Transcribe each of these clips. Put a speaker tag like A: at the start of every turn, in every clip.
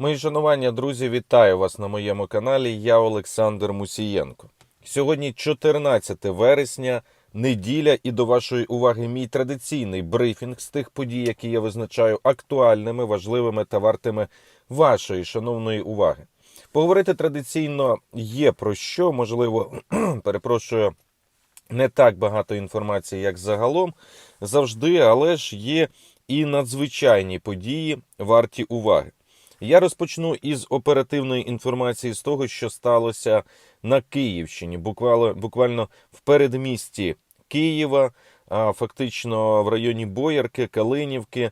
A: Мої шанування, друзі, вітаю вас на моєму каналі. Я Олександр Мусієнко. Сьогодні 14 вересня, неділя, і до вашої уваги мій традиційний брифінг з тих подій, які я визначаю актуальними, важливими та вартими вашої шановної уваги. Поговорити традиційно є про що, можливо, перепрошую, не так багато інформації, як загалом, завжди, але ж є і надзвичайні події варті уваги. Я розпочну із оперативної інформації з того, що сталося на Київщині, буквально, буквально в передмісті Києва, а, фактично в районі Боярки, Калинівки,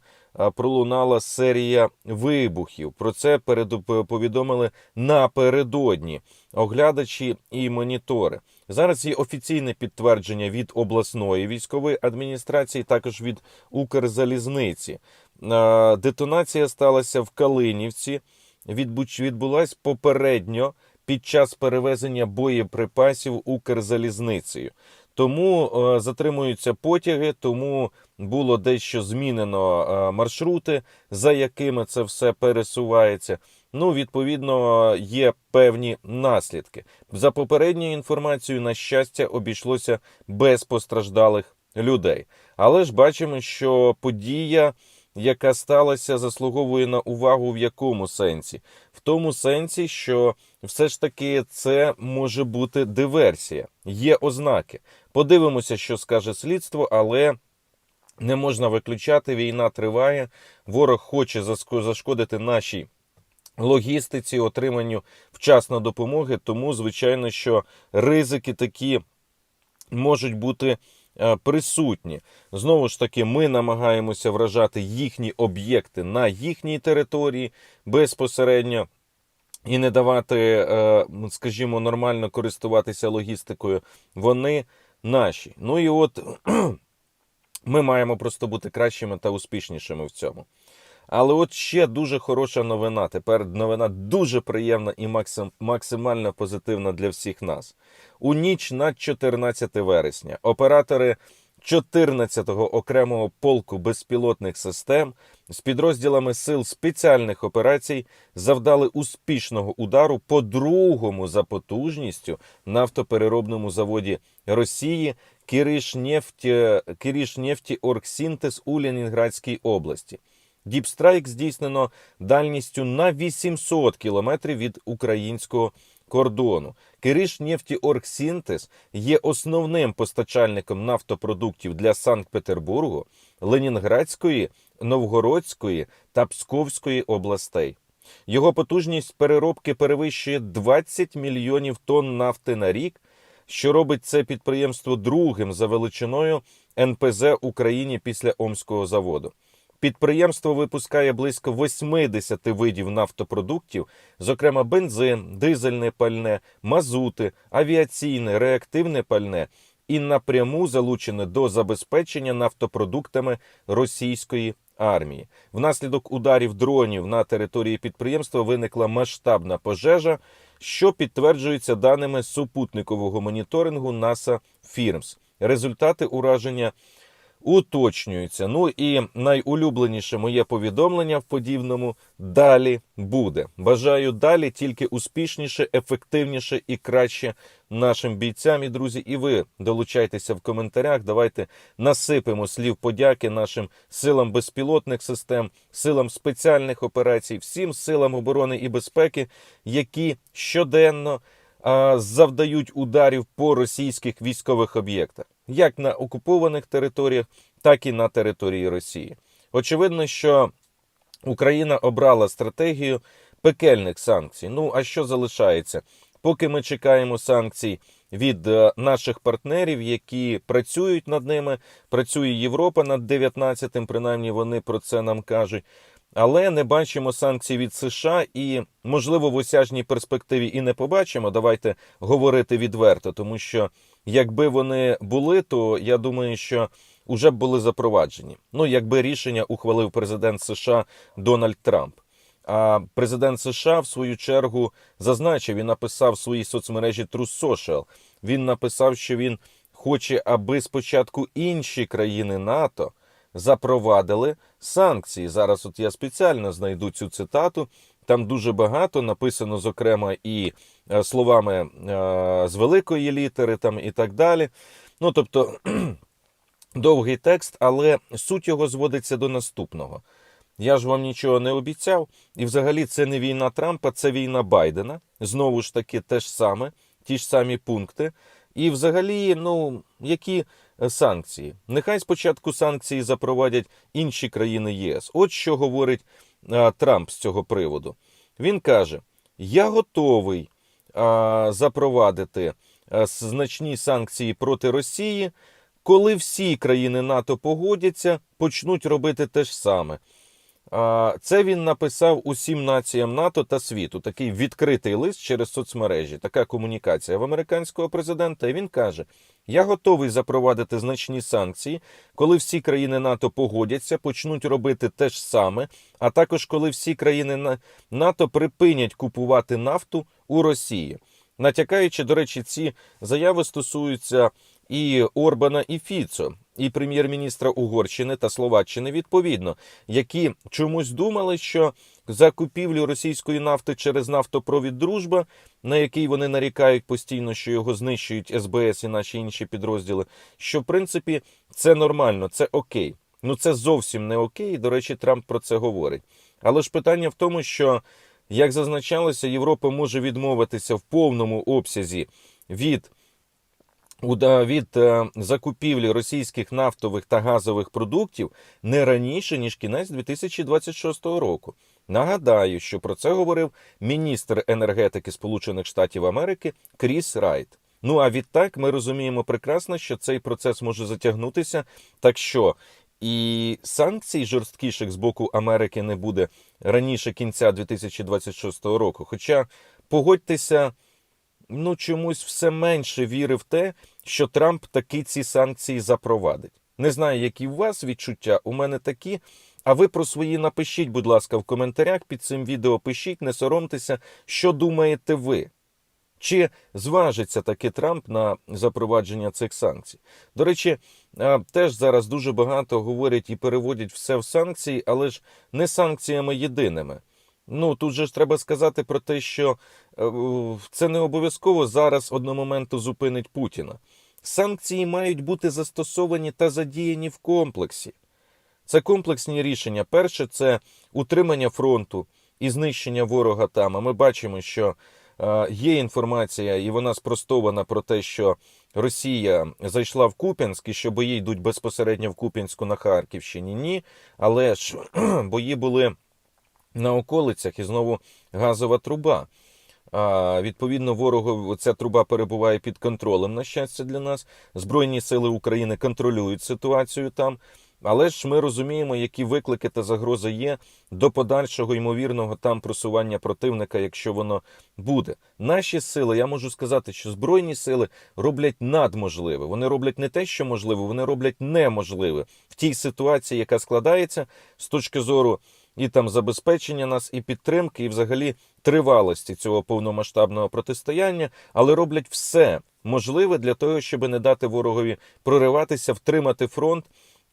A: пролунала серія вибухів. Про це повідомили напередодні оглядачі і монітори. Зараз є офіційне підтвердження від обласної військової адміністрації, також від Укрзалізниці. Е, Детонація сталася в Калинівці. Відбулась попередньо під час перевезення боєприпасів Укрзалізницею. Тому е, затримуються потяги, тому було дещо змінено е, маршрути, за якими це все пересувається. Ну, відповідно, є певні наслідки. За попередньою інформацією, на щастя, обійшлося без постраждалих людей. Але ж бачимо, що подія, яка сталася, заслуговує на увагу в якому сенсі? В тому сенсі, що все ж таки це може бути диверсія. Є ознаки. Подивимося, що скаже слідство, але не можна виключати. Війна триває. Ворог хоче зашкодити нашій логістиці, отриманню вчасно допомоги. Тому, звичайно, що ризики такі можуть бути е, присутні. Знову ж таки, ми намагаємося вражати їхні об'єкти на їхній території безпосередньо. І не давати, е, скажімо, нормально користуватися логістикою. Вони наші. Ну і от ми маємо просто бути кращими та успішнішими в цьому. Але от ще дуже хороша новина. Тепер новина дуже приємна і максим, максимально позитивна для всіх нас. У ніч на 14 вересня оператори 14-го окремого полку безпілотних систем з підрозділами сил спеціальних операцій завдали успішного удару по другому за потужністю нафтопереробному заводі Росії Киришнефті Оргсінтез у Ленінградській області. Діпстрайк здійснено дальністю на 800 кілометрів від українського кордону. Киришнефтіоргсінтез є основним постачальником нафтопродуктів для Санкт-Петербургу, Ленінградської, Новгородської та Псковської областей. Його потужність переробки перевищує 20 мільйонів тонн нафти на рік, що робить це підприємство другим за величиною НПЗ Україні після Омського заводу. Підприємство випускає близько 80 видів нафтопродуктів, зокрема бензин, дизельне пальне, мазути, авіаційне, реактивне пальне і напряму залучене до забезпечення нафтопродуктами російської армії. Внаслідок ударів дронів на території підприємства виникла масштабна пожежа, що підтверджується даними супутникового моніторингу NASA Firms. Результати ураження уточнюються. Ну і найулюбленіше моє повідомлення в подібному далі буде. Бажаю далі тільки успішніше, ефективніше і краще нашим бійцям і друзі. І ви долучайтеся в коментарях. Давайте насипемо слів подяки нашим силам безпілотних систем, силам спеціальних операцій, всім силам оборони і безпеки, які щоденно завдають ударів по російських військових об'єктах, як на окупованих територіях, так і на території Росії. Очевидно, що Україна обрала стратегію пекельних санкцій. Ну а що залишається? Поки ми чекаємо санкцій від е, наших партнерів, які працюють над ними, працює Європа над 19-тим, принаймні вони про це нам кажуть. Але не бачимо санкцій від США і, можливо, в осяжній перспективі і не побачимо. Давайте говорити відверто, тому що якби вони були, то я думаю, що вже б були запроваджені. Ну, якби рішення ухвалив президент США Дональд Трамп. А президент США, в свою чергу, зазначив і написав в своїй соцмережі True Social. Він написав, що він хоче, аби спочатку інші країни НАТО запровадили санкції. Зараз от я спеціально знайду цю цитату. Там дуже багато написано, зокрема, і е, словами е, з великої літери, там і так далі. Ну тобто довгий текст, але суть його зводиться до наступного. Я ж вам нічого не обіцяв, і взагалі це не війна Трампа, це війна Байдена. Знову ж таки, те ж саме, ті ж самі пункти. І взагалі, ну, які е, санкції? Нехай спочатку санкції запровадять інші країни ЄС. От що говорить Трамп з цього приводу. Він каже: Я готовий а, запровадити а, значні санкції проти Росії, коли всі країни НАТО погодяться, почнуть робити те ж саме. Це він написав усім націям НАТО та світу. Такий відкритий лист через соцмережі. Така комунікація в американського президента. І він каже: Я готовий запровадити значні санкції, коли всі країни НАТО погодяться, почнуть робити те ж саме, а також коли всі країни НАТО припинять купувати нафту у Росії. Натякаючи, до речі, ці заяви стосуються і Орбана, і Фіцо, і прем'єр-міністра Угорщини та Словаччини відповідно, які чомусь думали, що за купівлю російської нафти через нафтопровід Дружба, на який вони нарікають постійно, що його знищують СБС і наші інші підрозділи, що в принципі це нормально, це окей. Ну це зовсім не окей. До речі, Трамп про це говорить. Але ж питання в тому, що як зазначалося, Європа може відмовитися в повному обсязі від від е, закупівлі російських нафтових та газових продуктів не раніше ніж кінець 2026 року. Нагадаю, що про це говорив міністр енергетики Сполучених Штатів Америки Кріс Райт. Ну а відтак ми розуміємо прекрасно, що цей процес може затягнутися. Так що і санкцій жорсткіших з боку Америки не буде раніше кінця 2026 року. Хоча погодьтеся, ну чомусь все менше віри в те, що Трамп таки ці санкції запровадить. Не знаю, які у вас відчуття. У мене такі. А ви про свої напишіть, будь ласка, в коментарях під цим відео пишіть, не соромтеся, що думаєте ви. Чи зважиться таки Трамп на запровадження цих санкцій? До речі, теж зараз дуже багато говорять і переводять все в санкції, але ж не санкціями єдиними. Ну тут же ж треба сказати про те, що е, це не обов'язково зараз одномоменту зупинить Путіна. Санкції мають бути застосовані та задіяні в комплексі. Це комплексні рішення. Перше це утримання фронту і знищення ворога там. А ми бачимо, що е, є інформація, і вона спростована про те, що Росія зайшла в Куп'янськ і що бої йдуть безпосередньо в Куп'янську на Харківщині. Ні, але ж бої були на околицях і знову газова труба. А, відповідно, ворогу ця труба перебуває під контролем. На щастя, для нас збройні сили України контролюють ситуацію там. Але ж ми розуміємо, які виклики та загрози є до подальшого ймовірного там просування противника, якщо воно буде. Наші сили, я можу сказати, що збройні сили роблять надможливе. Вони роблять не те, що можливе, вони роблять неможливе в тій ситуації, яка складається з точки зору і там забезпечення нас, і підтримки, і взагалі тривалості цього повномасштабного протистояння, але роблять все можливе для того, щоб не дати ворогові прориватися, втримати фронт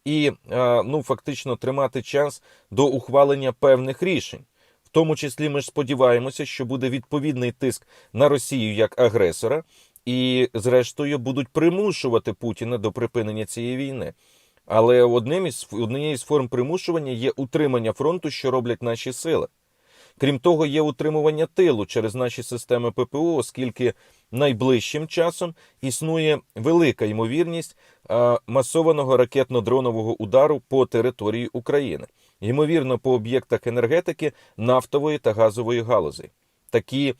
A: і е, ну фактично тримати час до ухвалення певних рішень. В тому числі ми ж сподіваємося, що буде відповідний тиск на Росію як агресора, і зрештою будуть примушувати Путіна до припинення цієї війни. Але одним із однією з форм примушування є утримання фронту, що роблять наші сили. Крім того, є утримування тилу через наші системи ППО, оскільки найближчим часом існує велика ймовірність масованого ракетно-дронового удару по території України, ймовірно, по об'єктах енергетики, нафтової та газової галузей. Такі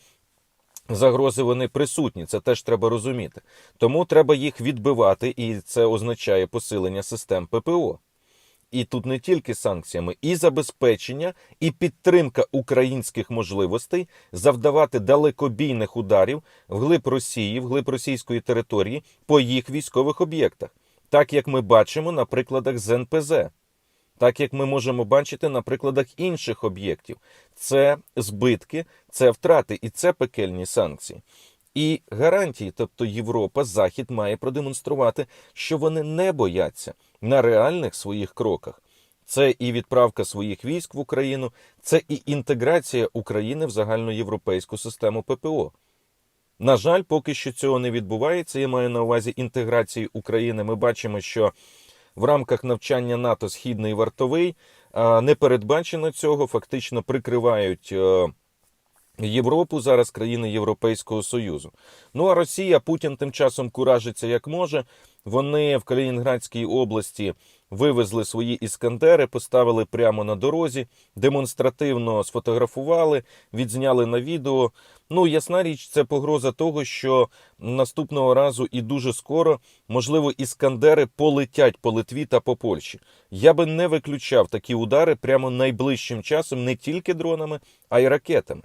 A: загрози вони присутні, це теж треба розуміти. Тому треба їх відбивати, і це означає посилення систем ППО. І тут не тільки санкціями, і забезпечення, і підтримка українських можливостей завдавати далекобійних ударів вглиб Росії, вглиб російської території по їх військових об'єктах, так як ми бачимо на прикладах з НПЗ, так як ми можемо бачити на прикладах інших об'єктів. Це збитки, це втрати і це пекельні санкції. І гарантії, тобто Європа, Захід має продемонструвати, що вони не бояться на реальних своїх кроках. це і відправка своїх військ в Україну, це і інтеграція України в загальноєвропейську систему ППО. На жаль, поки що цього не відбувається. Я маю на увазі інтеграції України. Ми бачимо, що в рамках навчання НАТО Східний вартовий не передбачено цього, фактично прикривають. е, Європу зараз країни Європейського Союзу. Ну а Росія Путін тим часом куражиться як може. Вони в Калінінградській області вивезли свої іскандери, поставили прямо на дорозі, демонстративно сфотографували, відзняли на відео. Ну, ясна річ, це погроза того, що наступного разу і дуже скоро, можливо, іскандери полетять по Литві та по Польщі. Я би не виключав такі удари прямо найближчим часом не тільки дронами, а й ракетами.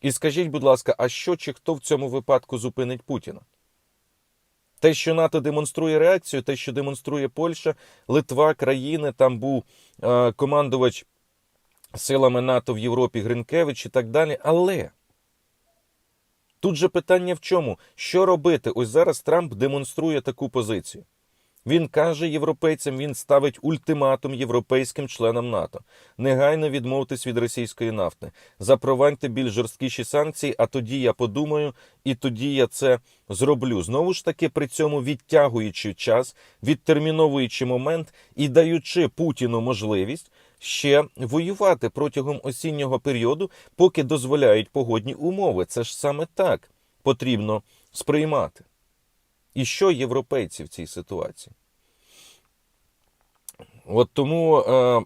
A: І скажіть, будь ласка, а що чи хто в цьому випадку зупинить Путіна? Те, що НАТО демонструє реакцію, те, що демонструє Польща, Литва, країни, там був е, командувач силами НАТО в Європі Гринкевич і так далі. Але тут же питання в чому? Що робити? Ось зараз Трамп демонструє таку позицію. Він каже європейцям, він ставить ультиматум європейським членам НАТО. Негайно відмовтесь від російської нафти. Запровадьте більш жорсткіші санкції, а тоді я подумаю, і тоді я це зроблю. Знову ж таки, при цьому відтягуючи час, відтерміновуючи момент і даючи Путіну можливість ще воювати протягом осіннього періоду, поки дозволяють погодні умови. Це ж саме так потрібно сприймати. І що європейці в цій ситуації? От тому е,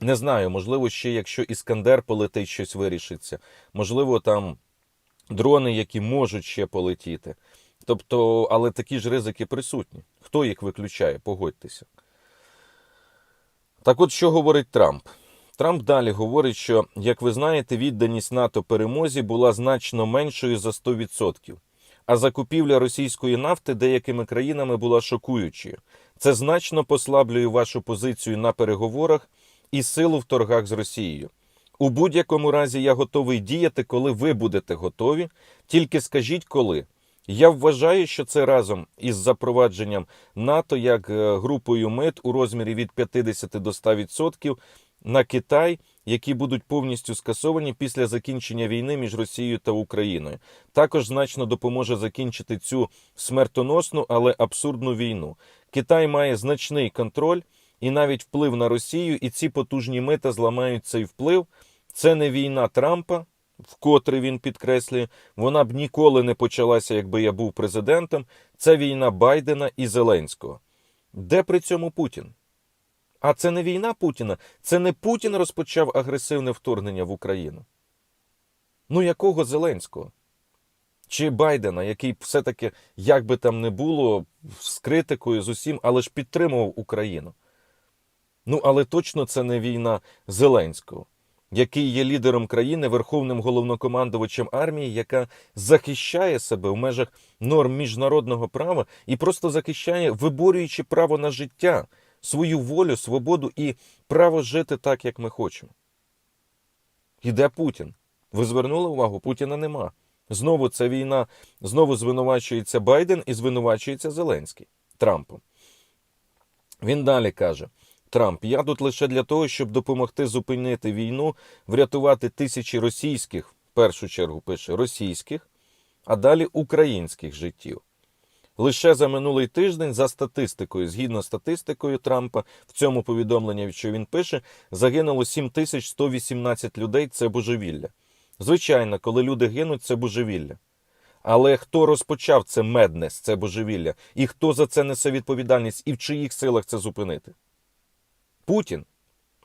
A: не знаю, можливо, ще якщо Іскандер полетить, щось вирішиться. Можливо, там дрони, які можуть ще полетіти. Тобто, але такі ж ризики присутні. Хто їх виключає? Погодьтеся. Так от що говорить Трамп? Трамп далі говорить, що, як ви знаєте, відданість НАТО перемозі була значно меншою за 100%. А закупівля російської нафти деякими країнами була шокуючою. Це значно послаблює вашу позицію на переговорах і силу в торгах з Росією. У будь-якому разі я готовий діяти, коли ви будете готові. Тільки скажіть коли. Я вважаю, що це разом із запровадженням НАТО як е, групою мит у розмірі від 50 до 100% на Китай, які будуть повністю скасовані після закінчення війни між Росією та Україною. Також значно допоможе закінчити цю смертоносну, але абсурдну війну. Китай має значний контроль і навіть вплив на Росію, і ці потужні мита зламають цей вплив. Це не війна Трампа, вкотре він підкреслює, вона б ніколи не почалася, якби я був президентом. Це війна Байдена і Зеленського. Де при цьому Путін? А це не війна Путіна, це не Путін розпочав агресивне вторгнення в Україну. Ну, якого Зеленського? Чи Байдена, який все-таки, як би там не було, з критикою з усім, але ж підтримував Україну. Ну, але точно це не війна Зеленського, який є лідером країни, верховним головнокомандувачем армії, яка захищає себе в межах норм міжнародного права і просто захищає, виборюючи право на життя, свою волю, свободу і право жити так, як ми хочемо. Іде Путін. Ви звернули увагу? Путіна нема. Знову ця війна, знову звинувачується Байден і звинувачується Зеленський Трампом. Він далі каже: Трамп, я тут лише для того, щоб допомогти зупинити війну, врятувати тисячі російських, в першу чергу пише російських, а далі українських життів. Лише за минулий тиждень, за статистикою, згідно статистикою Трампа, в цьому повідомленні, що він пише, загинуло 7118 людей. Це божевілля. Звичайно, коли люди гинуть, це божевілля. Але хто розпочав це меднес, це божевілля, і хто за це несе відповідальність, і в чиїх силах це зупинити? Путін.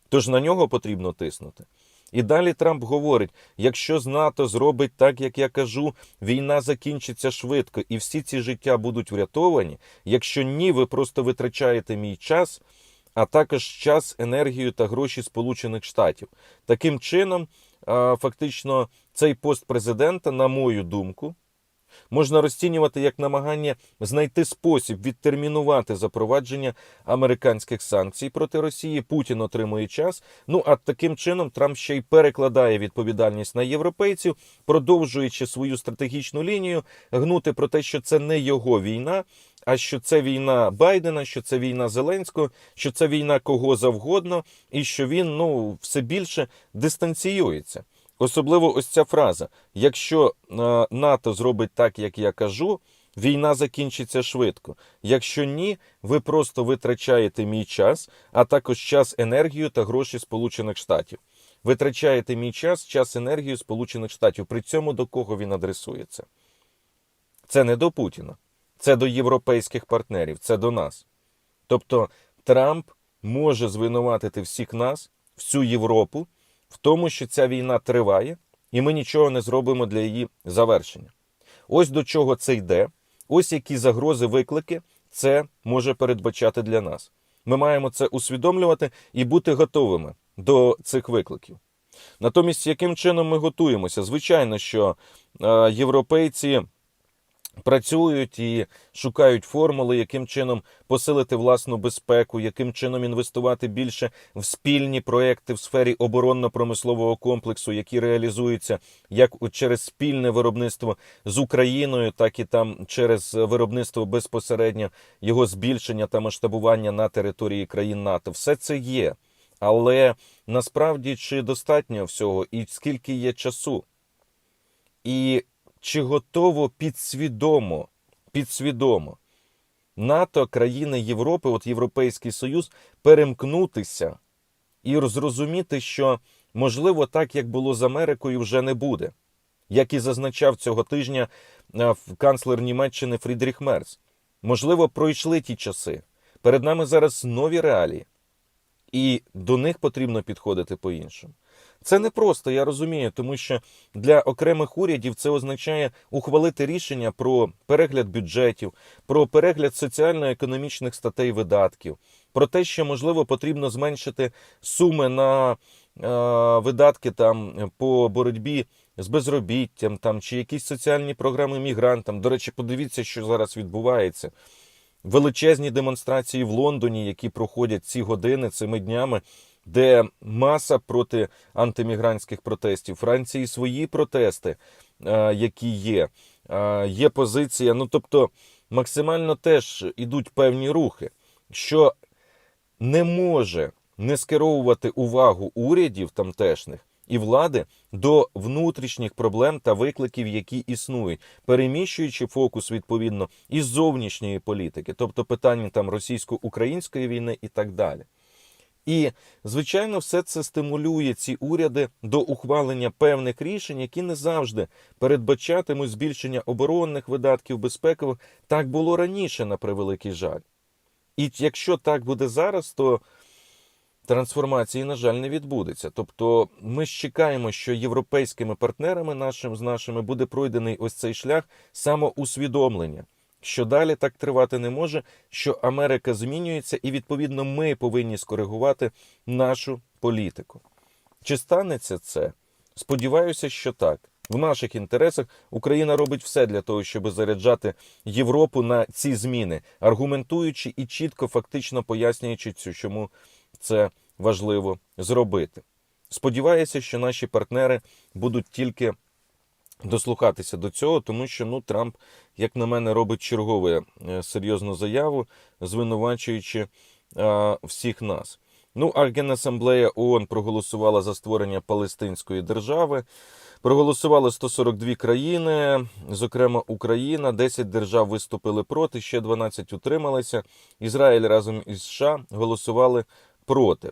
A: Тож на нього потрібно тиснути. І далі Трамп говорить: якщо з НАТО зробить так, як я кажу, війна закінчиться швидко, і всі ці життя будуть врятовані. Якщо ні, ви просто витрачаєте мій час, а також час, енергію та гроші Сполучених Штатів. Таким чином, фактично, цей пост президента, на мою думку, Можна розцінювати як намагання знайти спосіб відтермінувати запровадження американських санкцій проти Росії. Путін отримує час. Ну а таким чином Трамп ще й перекладає відповідальність на європейців, продовжуючи свою стратегічну лінію, гнути про те, що це не його війна, а що це війна Байдена, що це війна Зеленського, що це війна кого завгодно, і що він ну все більше дистанціюється. Особливо ось ця фраза: якщо е, НАТО зробить так, як я кажу, війна закінчиться швидко. Якщо ні, ви просто витрачаєте мій час, а також час, енергію та гроші Сполучених Штатів. Витрачаєте мій час, час, енергію Сполучених Штатів. При цьому до кого він адресується? Це не до Путіна, це до європейських партнерів, це до нас. Тобто Трамп може звинуватити всіх нас, всю Європу в тому, що ця війна триває, і ми нічого не зробимо для її завершення. Ось до чого це йде, ось які загрози, виклики це може передбачати для нас. Ми маємо це усвідомлювати і бути готовими до цих викликів. Натомість, яким чином ми готуємося? Звичайно, що е, європейці працюють і шукають формули, яким чином посилити власну безпеку, яким чином інвестувати більше в спільні проекти в сфері оборонно-промислового комплексу, які реалізуються як через спільне виробництво з Україною, так і там через виробництво безпосередньо його збільшення та масштабування на території країн НАТО. Все це є. Але насправді чи достатньо всього, і скільки є часу? І чи готово підсвідомо, підсвідомо НАТО, країни Європи, от Європейський Союз, перемкнутися і зрозуміти, що можливо так, як було з Америкою, вже не буде, як і зазначав цього тижня е, канцлер Німеччини Фрідріх Мерц. Можливо, пройшли ті часи. Перед нами зараз нові реалії, і до них потрібно підходити по-іншому. Це не просто, я розумію, тому що для окремих урядів це означає ухвалити рішення про перегляд бюджетів, про перегляд соціально-економічних статей видатків, про те, що можливо потрібно зменшити суми на е, видатки там по боротьбі з безробіттям, там чи якісь соціальні програми мігрантам. До речі, подивіться, що зараз відбувається. Величезні демонстрації в Лондоні, які проходять ці години цими днями, де маса проти антимігрантських протестів. Франції свої протести, е, які є. Е, Є позиція. Ну тобто, максимально теж ідуть певні рухи, що не може не скеровувати увагу урядів тамтешних і влади до внутрішніх проблем та викликів, які існують, переміщуючи фокус відповідно із зовнішньої політики, тобто питання там російсько-української війни і так далі. І, звичайно, все це стимулює ці уряди до ухвалення певних рішень, які не завжди передбачатимуть збільшення оборонних видатків безпекових. Так було раніше, на превеликий жаль. І якщо так буде зараз, то трансформації, на жаль, не відбудеться. Тобто, ми ж чекаємо, що європейськими партнерами нашим з нашими буде пройдений ось цей шлях самоусвідомлення, що далі так тривати не може, що Америка змінюється, і відповідно ми повинні скоригувати нашу політику. Чи станеться це? Сподіваюся, що так. В наших інтересах Україна робить все для того, щоб заряджати Європу на ці зміни, аргументуючи і чітко, фактично пояснюючи, чому це важливо зробити. Сподіваюся, що наші партнери будуть тільки дослухатися до цього, тому що ну Трамп, як на мене, робить чергову е, серйозну заяву, звинувачуючи е, всіх нас. Ну, а Генасамблея ООН проголосувала за створення Палестинської держави. Проголосували 142 країни, зокрема Україна. 10 держав виступили проти, ще 12 утрималися. Ізраїль разом із США голосували проти.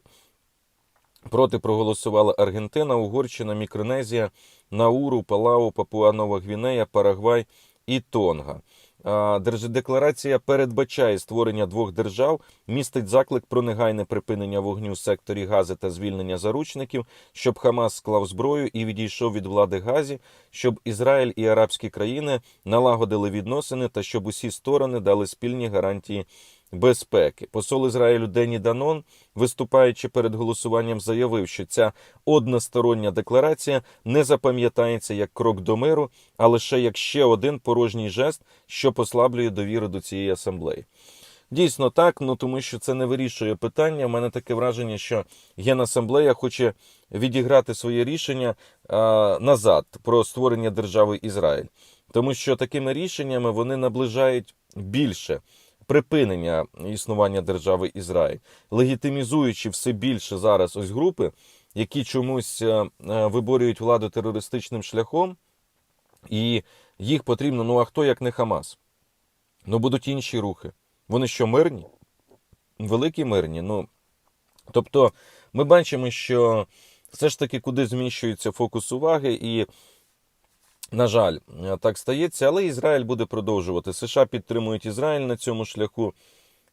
A: Проти проголосували Аргентина, Угорщина, Мікронезія, Науру, Палау, Папуа Нова Гвінея, Парагвай і Тонга. Держдекларація передбачає створення двох держав, містить заклик про негайне припинення вогню в секторі Гази та звільнення заручників, щоб Хамас склав зброю і відійшов від влади Газі, щоб Ізраїль і арабські країни налагодили відносини та щоб усі сторони дали спільні гарантії безпеки. Посол Ізраїлю Дені Данон, виступаючи перед голосуванням, заявив, що ця одностороння декларація не запам'ятається як крок до миру, а лише як ще один порожній жест, що послаблює довіру до цієї асамблеї. Дійсно так, ну тому що це не вирішує питання. У мене таке враження, що Генасамблея хоче відіграти своє рішення а, назад про створення держави Ізраїль, тому що такими рішеннями вони наближають більше припинення існування держави Ізраїль, легітимізуючи все більше зараз ось групи, які чомусь е, е, виборюють владу терористичним шляхом, і їх потрібно, ну а хто як не Хамас? Ну будуть інші рухи. Вони що, мирні? Великі мирні. Ну, тобто, ми бачимо, що все ж таки куди зміщується фокус уваги, і, на жаль, так стається, але Ізраїль буде продовжувати. США підтримують Ізраїль на цьому шляху.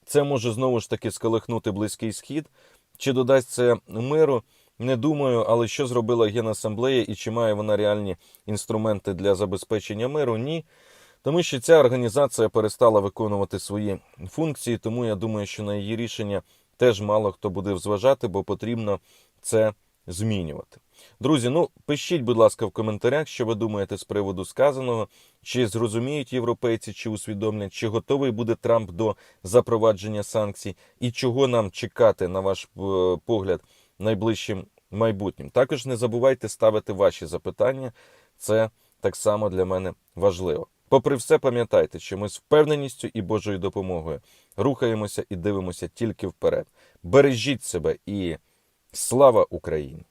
A: Це може знову ж таки сколихнути Близький Схід. Чи додасть це миру? Не думаю, але що зробила Генасамблея і чи має вона реальні інструменти для забезпечення миру? Ні. Тому що ця організація перестала виконувати свої функції, тому я думаю, що на її рішення теж мало хто буде зважати, бо потрібно це змінювати. Друзі, ну пишіть, будь ласка, в коментарях, що ви думаєте з приводу сказаного, чи зрозуміють європейці, чи усвідомлять, чи готовий буде Трамп до запровадження санкцій, і чого нам чекати, на ваш е, погляд, найближчим майбутнім. Також не забувайте ставити ваші запитання. Це так само для мене важливо. Попри все, пам'ятайте, що ми з впевненістю і Божою допомогою рухаємося і дивимося тільки вперед. Бережіть себе і слава Україні!